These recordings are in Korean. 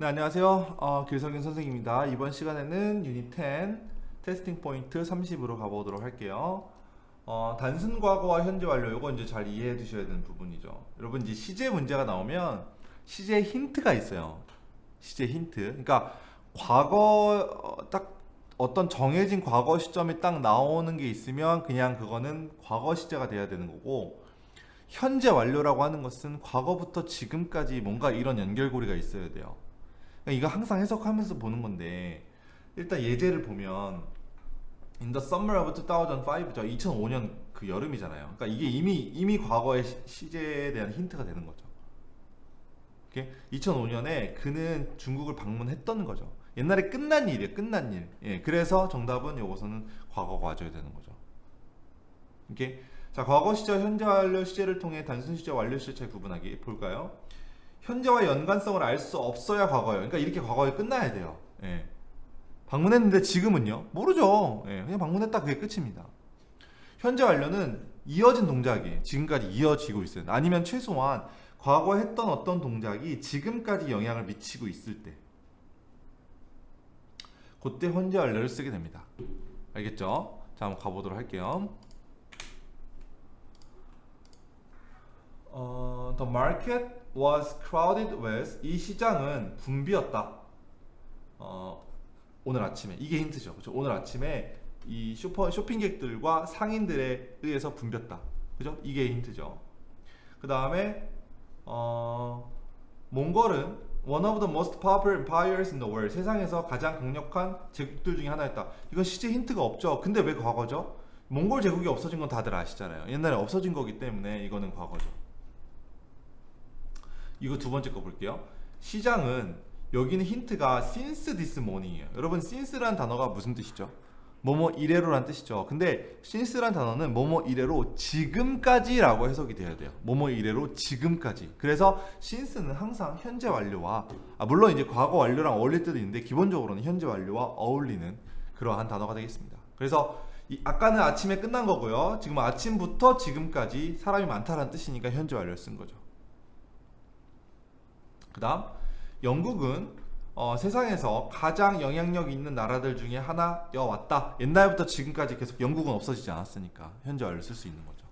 네, 안녕하세요. 어, 길성균 선생입니다. 이번 시간에는 유닛 10 테스팅 포인트 30으로 가보도록 할게요. 어, 단순 과거와 현재 완료 이거 이제 잘 이해해 두셔야 되는 부분이죠. 여러분 이제 시제 문제가 나오면 시제 힌트가 있어요. 시제 힌트. 그러니까 과거 어, 딱 어떤 정해진 과거 시점이 딱 나오는 게 있으면 그냥 그거는 과거 시제가 돼야 되는 거고 현재 완료라고 하는 것은 과거부터 지금까지 뭔가 이런 연결고리가 있어야 돼요. 그러니까 이거 항상 해석하면서 보는 건데 일단 예제를 보면 In the summer of 2005죠. 2005년 그 여름이잖아요. 그러니까 이게 이미 이미 과거의 시- 시제에 대한 힌트가 되는 거죠. 오케이? 2005년에 그는 중국을 방문했던 거죠. 옛날에 끝난 일이에요. 끝난 일. 예. 그래서 정답은 요거서는 과거가 와줘야 되는 거죠. 오케이? 자, 과거 시절, 현재 완료 시제를 통해 단순 시제, 완료 시제 구분하기 볼까요? 현재와 연관성을 알 수 없어야 과거예요. 그러니까 이렇게 과거에 끝나야 돼요. 예. 방문했는데 지금은요? 모르죠. 예, 그냥 방문했다 그게 끝입니다. 현재 완료는 이어진 동작이 지금까지 이어지고 있어요. 아니면 최소한 과거에 했던 어떤 동작이 지금까지 영향을 미치고 있을 때 그때 현재 완료를 쓰게 됩니다. 알겠죠? 자, 한번 가보도록 할게요. 어, the market was crowded with 이 시장은 붐비었다. 어, 오늘 아침에 이게 힌트죠. 그죠? 오늘 아침에 이 쇼퍼 쇼핑객들과 상인들에 의해서 붐볐다. 그죠? 이게 힌트죠. 그 다음에 어, 몽골은 one of the most powerful empires in the world 세상에서 가장 강력한 제국들 중에 하나였다. 이건 시제 힌트가 없죠. 근데 왜 과거죠? 몽골 제국이 없어진 건 다들 아시잖아요. 옛날에 없어진 거기 때문에 이거는 과거죠. 이거 두 번째 거 볼게요. 시장은 여기는 힌트가 since this morning이에요. 여러분 since라는 단어가 무슨 뜻이죠? 뭐뭐 이래로란 뜻이죠. 근데 since란 단어는 뭐뭐 이래로 지금까지라고 해석이 돼야 돼요. 뭐뭐 이래로 지금까지. 그래서 since는 항상 현재 완료와 아 물론 이제 과거 완료랑 어울릴 때도 있는데 기본적으로는 현재 완료와 어울리는 그러한 단어가 되겠습니다. 그래서 이 아까는 아침에 끝난 거고요. 지금 아침부터 지금까지 사람이 많다라는 뜻이니까 현재 완료를 쓴 거죠. 그 다음 영국은 어, 세상에서 가장 영향력 있는 나라들 중에 하나여 왔다. 옛날부터 지금까지 계속 영국은 없어지지 않았으니까 현재 완료 쓸수 있는 거죠.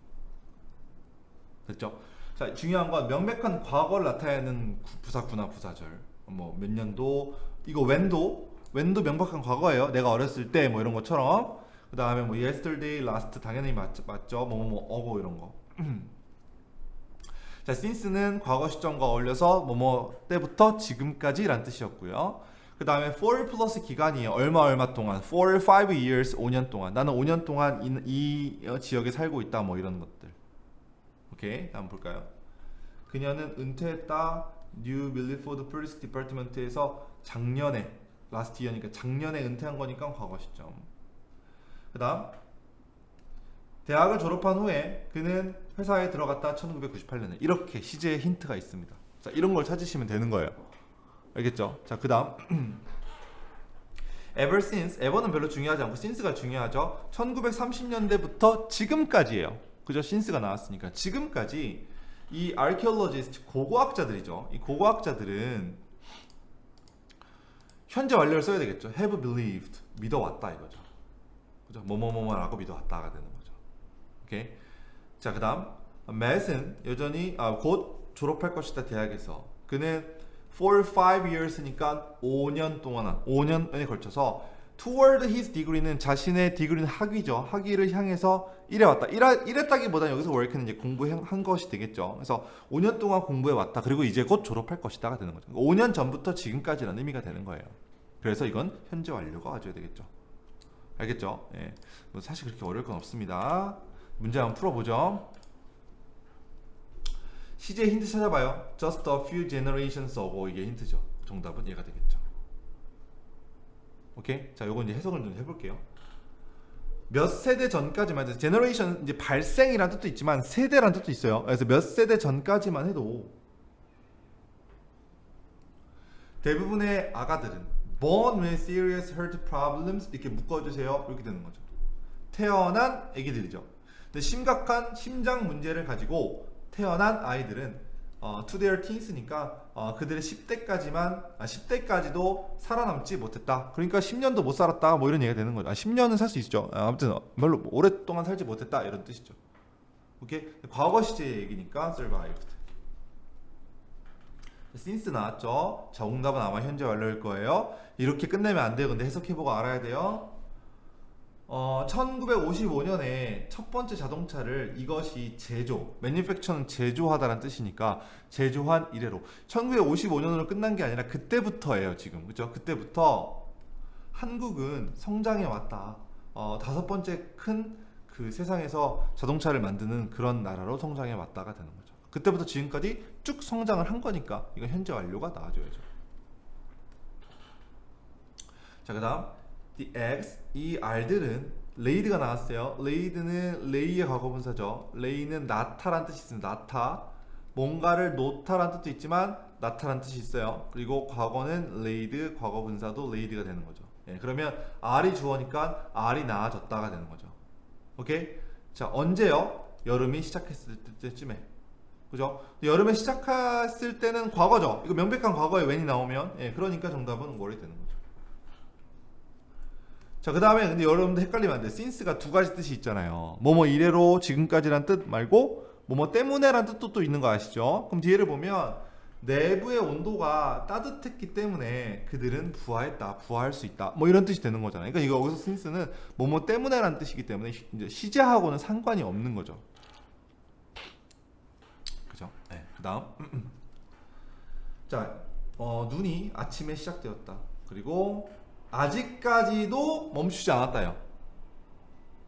됐죠? 자 중요한 건 명백한 과거를 나타내는 구- 부사구나 부사절. 뭐 몇 년도 이거 when도 when도 명백한 과거예요. 내가 어렸을 때 뭐 이런 것처럼. 그 다음에 뭐 yesterday, last 당연히 맞죠, 맞죠. 뭐뭐 어고 이런 거. 자, since는 과거 시점과 어울려서 뭐뭐 때부터 지금까지란 뜻이었고요. 그 다음에 for 플러스 기간이에요. 얼마 얼마 동안. for 5 years, 5년 동안. 나는 5년 동안 이, 이 어, 지역에 살고 있다. 뭐 이런 것들. 오케이, 한번 볼까요? 그녀는 은퇴했다. New Milford Police Department에서 작년에 last year니까 작년에 은퇴한 거니까 과거 시점. 그 다음 대학을 졸업한 후에 그는 회사에 들어갔다 1998년에 이렇게 시제에 힌트가 있습니다. 자 이런 걸 찾으시면 되는 거예요. 알겠죠? 자 그다음 ever since ever는 별로 중요하지 않고 since가 중요하죠. 1930년대부터 지금까지예요. 그죠? since가 나왔으니까 지금까지 이 archaeologist 고고학자들이죠. 이 고고학자들은 현재 완료를 써야 되겠죠. have believed 믿어왔다 이거죠. 그죠? 뭐뭐뭐뭐라고 믿어왔다가 되는 거죠. 오케이. 자, 그다음 Matt은 여전히 아, 곧 졸업할 것이다 대학에서. 그는 for 5 years니까 5년 동안 5년에 걸쳐서 toward his degree는 자신의 degree는 학위죠. 학위를 향해서 일해 왔다. 일하, 일했다기보다는 여기서 work는 이제 공부한 것이 되겠죠. 그래서 5년 동안 공부해 왔다. 그리고 이제 곧 졸업할 것이다가 되는 거죠. 5년 전부터 지금까지라는 의미가 되는 거예요. 그래서 이건 현재 완료가 와줘야 되겠죠. 알겠죠? 예. 뭐 사실 그렇게 어려울 건 없습니다. 문제 한번 풀어보죠. 시제 힌트 찾아봐요. Just a few generations ago 이게 힌트죠. 정답은 얘가 되겠죠. 오케이? 자, 요거 이제 해석을 좀 해볼게요. 몇 세대 전까지만 해도 generation 이제 발생이라는 뜻도 있지만 세대라는 뜻도 있어요. 그래서 몇 세대 전까지만 해도 대부분의 아가들은 born with serious heart problems 이렇게 묶어주세요. 이렇게 되는 거죠. 태어난 아기들이죠. 근데 심각한 심장 문제를 가지고 태어난 아이들은 어, to their teens니까 어, 그들의 10대까지만 아, 10대까지도 살아남지 못했다. 그러니까 10년도 못 살았다. 뭐 이런 얘기가 되는 거죠. 아, 10년은 살 수 있죠. 아, 아무튼 어, 별로 오랫동안 살지 못했다 이런 뜻이죠. 오케이 과거 시제 얘기니까 survived. since 나왔죠. 정답은 아마 현재 완료일 거예요. 이렇게 끝내면 안 돼요. 근데 해석해보고 알아야 돼요. 어, 1955년에 첫 번째 자동차를 이것이 제조, manufacture는 제조하다라는 뜻이니까 제조한 이래로 1955년으로 끝난 게 아니라 그때부터예요, 지금. 그죠? 그때부터 한국은 성장해 왔다. 어, 다섯 번째 큰 그 세상에서 자동차를 만드는 그런 나라로 성장해 왔다가 되는 거죠. 그때부터 지금까지 쭉 성장을 한 거니까 이건 현재 완료가 나와줘야죠. 자, 그다음 the eggs 이 알들은 레이드가 나왔어요. 레이드는 레이의 과거분사죠. 레이는 나타란 뜻이 있습니다. 나타 뭔가를 놓다란 뜻도 있지만 나타란 뜻이 있어요. 그리고 과거는 레이드 과거분사도 레이드가 되는 거죠. 예, 그러면 R이 주어니까 R이 나아졌다가 되는 거죠. 오케이? 자 언제요? 여름이 시작했을 때쯤에 그죠? 여름에 시작했을 때는 과거죠. 이거 명백한 과거에 when이 나오면 예, 그러니까 정답은 월이 되는 거죠. 자, 그 다음에 근데 여러분들 헷갈리면 안 돼. since가 두 가지 뜻이 있잖아요. 뭐뭐 이래로 지금까지란 뜻 말고 뭐뭐 때문에란 뜻도 또 있는 거 아시죠? 그럼 뒤에를 보면 내부의 온도가 따뜻했기 때문에 그들은 부화했다, 부화할 수 있다. 뭐 이런 뜻이 되는 거잖아요. 그러니까 이거 여기서 since는 뭐뭐 때문에란 뜻이기 때문에 시- 이제 시제하고는 상관이 없는 거죠. 그죠? 네. 그다음 자, 어, 눈이 아침에 시작되었다. 그리고 아직까지도 멈추지 않았다요.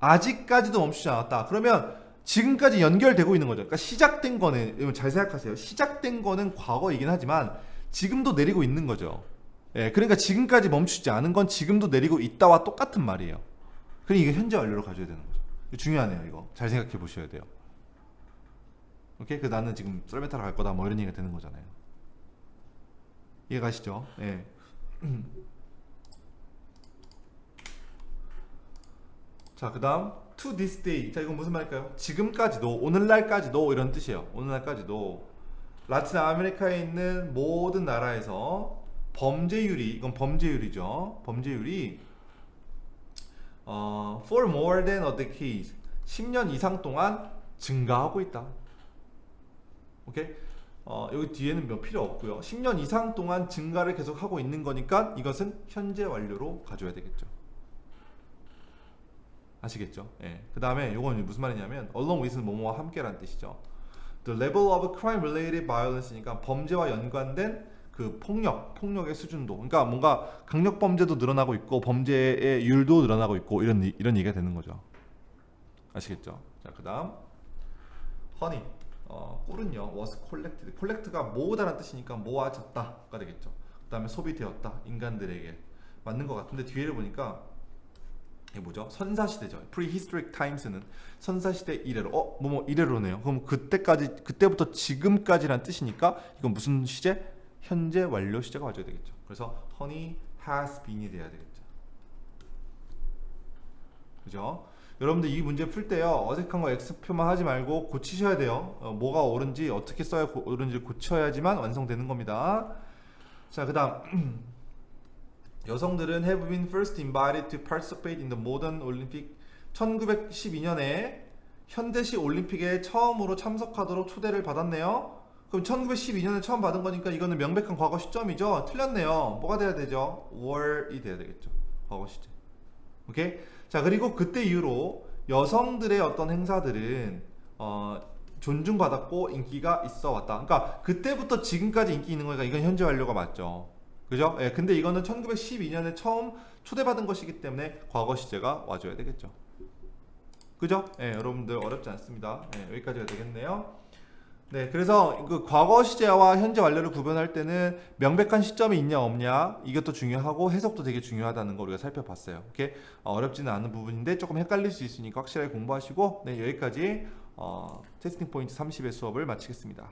아직까지도 멈추지 않았다. 그러면 지금까지 연결되고 있는 거죠. 그러니까 시작된 거는 잘 생각하세요. 시작된 거는 과거이긴 하지만 지금도 내리고 있는 거죠. 예, 그러니까 지금까지 멈추지 않은 건 지금도 내리고 있다와 똑같은 말이에요. 그러니까 이게 현재 완료로 가져야 되는 거죠. 중요하네요. 이거 잘 생각해 보셔야 돼요. 오케이? 그 나는 지금 썰메타로 갈 거다. 뭐 이런 얘기가 되는 거잖아요. 이해 가시죠? 예. 자, 그 다음 to this day. 자, 이건 무슨 말일까요? 지금까지도 오늘날까지도 이런 뜻이에요. 오늘날까지도 라틴 아메리카에 있는 모든 나라에서 범죄율이 이건 범죄율이죠. 범죄율이 어, for more than a decade 10년 이상 동안 증가하고 있다. 오케이? 어, 여기 뒤에는 몇 필요 없고요. 10년 이상 동안 증가를 계속 하고 있는 거니까 이것은 현재 완료로 가져야 되겠죠. 아시겠죠? 예. 그 다음에 이건 무슨 말이냐면 along with는 뭐뭐와 함께라는 뜻이죠. The level of crime related violence니까 범죄와 연관된 그 폭력, 폭력의 수준도. 그러니까 뭔가 강력 범죄도 늘어나고 있고 범죄의 율도 늘어나고 있고 이런 이- 이런 얘기가 되는 거죠. 아시겠죠? 자, 그다음 honey. 어, 꿀은요. was collected. collect가 모으다라는 뜻이니까 모아졌다가 되겠죠. 그다음에 소비되었다. 인간들에게 맞는 것 같은데 뒤에를 보니까 이게 뭐죠? 선사시대죠. Prehistoric Times는 선사시대 이래로. 어, 뭐뭐 이래로네요. 그럼 그때까지 그때부터 지금까지란 뜻이니까 이건 무슨 시제? 현재 완료 시제가 와줘야 되겠죠. 그래서 honey has been이 돼야 되겠죠. 그죠? 여러분들 이 문제 풀 때요 어색한 거 X표만 하지 말고 고치셔야 돼요. 어, 뭐가 옳은지 어떻게 써야 고, 옳은지 고쳐야지만 완성되는 겁니다. 자, 그 다음 여성들은 have been first invited to participate in the modern Olympic 1912년에 현대식 올림픽에 처음으로 참석하도록 초대를 받았네요. 그럼 1912년에 처음 받은 거니까 이거는 명백한 과거 시점이죠. 틀렸네요. 뭐가 돼야 되죠? 월이 돼야 되겠죠. 과거 시제. 오케이? 자, 그리고 그때 이후로 여성들의 어떤 행사들은 어, 존중받았고 인기가 있어 왔다. 그러니까 그때부터 지금까지 인기 있는 거니까 이건 현재 완료가 맞죠. 그죠? 예, 근데 이거는 1912년에 처음 초대받은 것이기 때문에 과거 시제가 와줘야 되겠죠. 그죠? 예, 여러분들 어렵지 않습니다. 예, 여기까지가 되겠네요. 네, 그래서 그 과거 시제와 현재 완료를 구별할 때는 명백한 시점이 있냐 없냐 이것도 중요하고 해석도 되게 중요하다는 거 우리가 살펴봤어요. 오케이? 어, 어렵지는 않은 부분인데 조금 헷갈릴 수 있으니까 확실하게 공부하시고 네, 여기까지 어, 테스팅 포인트 30의 수업을 마치겠습니다.